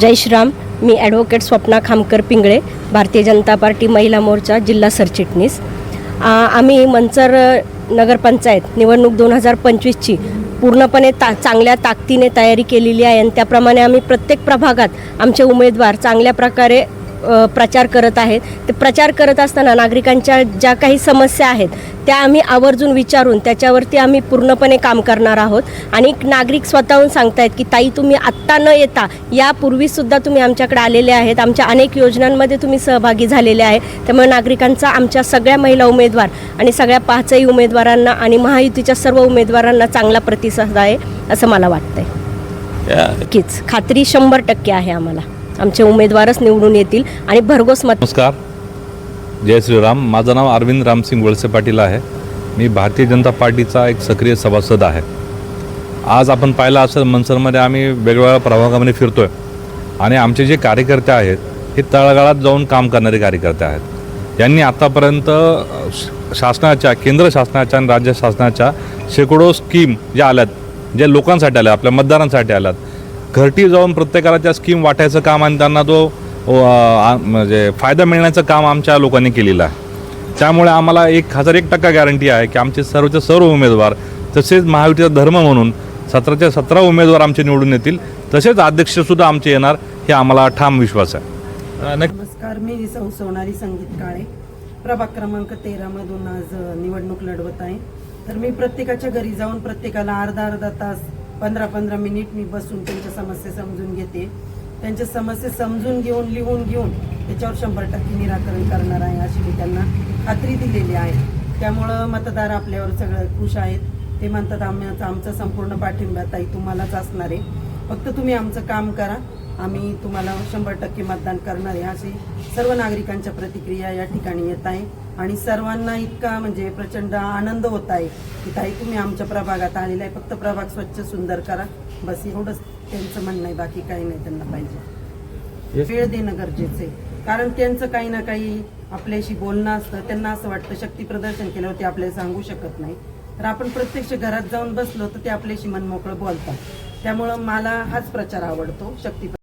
जय श्रीराम मी advocate Swapna Khamkar Pingale Bharatiya Janata party महिला मोर्चा जिल्हा सरचिटणीस. आम्ही मंचर नगरपंचायत निवडणूक दोन हजार पंचवीसची पूर्णपणे ता चांगल्या ताकदीने तयारी केलेली आहे आणि त्याप्रमाणे आम्ही प्रत्येक प्रभागात आमचे उमेदवार चांगल्या प्रकारे प्रचार करत आहेत. ते प्रचार करत असताना नागरिकांच्या ज्या काही समस्या आहेत त्या आम्ही आवर्जून विचारून त्याच्यावरती आम्ही पूर्णपणे काम करणार आहोत. आणि नागरिक स्वतःहून सांगतायत की ताई तुम्ही आत्ता न येता यापूर्वीसुद्धा तुम्ही आमच्याकडे आलेले आहेत. आमच्या अनेक योजनांमध्ये तुम्ही सहभागी झालेले आहे. त्यामुळे नागरिकांचा आमच्या सगळ्या महिला उमेदवार आणि सगळ्या पाचही उमेदवारांना आणि महायुतीच्या सर्व उमेदवारांना चांगला प्रतिसाद आहे असं मला वाटतंय. नक्कीच. खात्री शंभर टक्के आहे आम्हाला. आमचे उमेदवारच निवडून येतील आणि भरघोस मत नमस्कार. जय श्रीराम. माझं नाव अरविंद रामसिंग वळसे पाटील आहे. मी भारतीय जनता पार्टीचा एक सक्रिय सभासद आहे. आज आपण पाहिलं असेल मनसरमध्ये आम्ही वेगवेगळ्या प्रभागामध्ये फिरतोय. आणि आमचे जे कार्यकर्ते आहेत हे तळागाळात जाऊन काम करणारे कार्यकर्ते आहेत. यांनी आतापर्यंत श- शासनाच्या केंद्र शासनाच्या आणि राज्य शासनाच्या शेकडो स्कीम ज्या आल्यात ज्या लोकांसाठी आल्या आपल्या मतदारांसाठी आल्यात घरटी जाऊन प्रत्येकाला त्या स्कीम वाटायचं काम आणि त्यांना तो म्हणजे फायदा मिळण्याचं काम आमच्या लोकांनी केलेलं आहे. त्यामुळे आम्हाला एक हजार एक टक्का गॅरंटी आहे की आमचे सर्वचे सर्व उमेदवार तसेच महायुतीचा धर्म म्हणून सतराच्या सतरा उमेदवार आमचे निवडून येतील तसेच अध्यक्षसुद्धा आमचे येणार हे आम्हाला ठाम विश्वास आहे. नमस्कार मी सौ संगीत काळे. प्रभाग क्रमांक तेरामधून आज निवडणूक लढवत आहे. तर मी प्रत्येकाच्या घरी जाऊन प्रत्येकाला अर्धा अर्धा तास पंधरा पंधरा मिनिट मी बसून त्यांच्या समस्या समजून घेते. त्यांच्या समस्या समजून घेऊन लिहून घेऊन त्याच्यावर शंभर टक्के निराकरण करणार आहे अशी मी त्यांना खात्री दिलेली आहे. त्यामुळं मतदार आपल्यावर सगळं खुश आहेत. ते म्हणतात आम्ही आमचा संपूर्ण पाठिंबा ताई तुम्हालाच असणार आहे. फक्त तुम्ही आमचं काम करा. आम्ही तुम्हाला शंभर टक्के मतदान करणार आहे. अशी सर्व नागरिकांच्या प्रतिक्रिया या ठिकाणी येत आहे. आणि सर्वांना इतका म्हणजे प्रचंड आनंद होत आहे की ताई तुम्ही आमच्या प्रभागात आलेला आहे. फक्त प्रभाग स्वच्छ सुंदर करा. बस एवढंच त्यांचं म्हणणं आहे. बाकी काही नाही त्यांना पाहिजे. वेळ देणं गरजेचं आहे. कारण त्यांचं काही ना काही आपल्याशी बोलणं असतं. त्यांना असं वाटतं शक्ती प्रदर्शन केल्यावर ते आपल्याला सांगू शकत नाही. तर आपण प्रत्यक्ष घरात जाऊन बसलो तर ते आपल्याशी मनमोकळं बोलतात. त्यामुळं मला हाच प्रचार आवडतो. शक्ती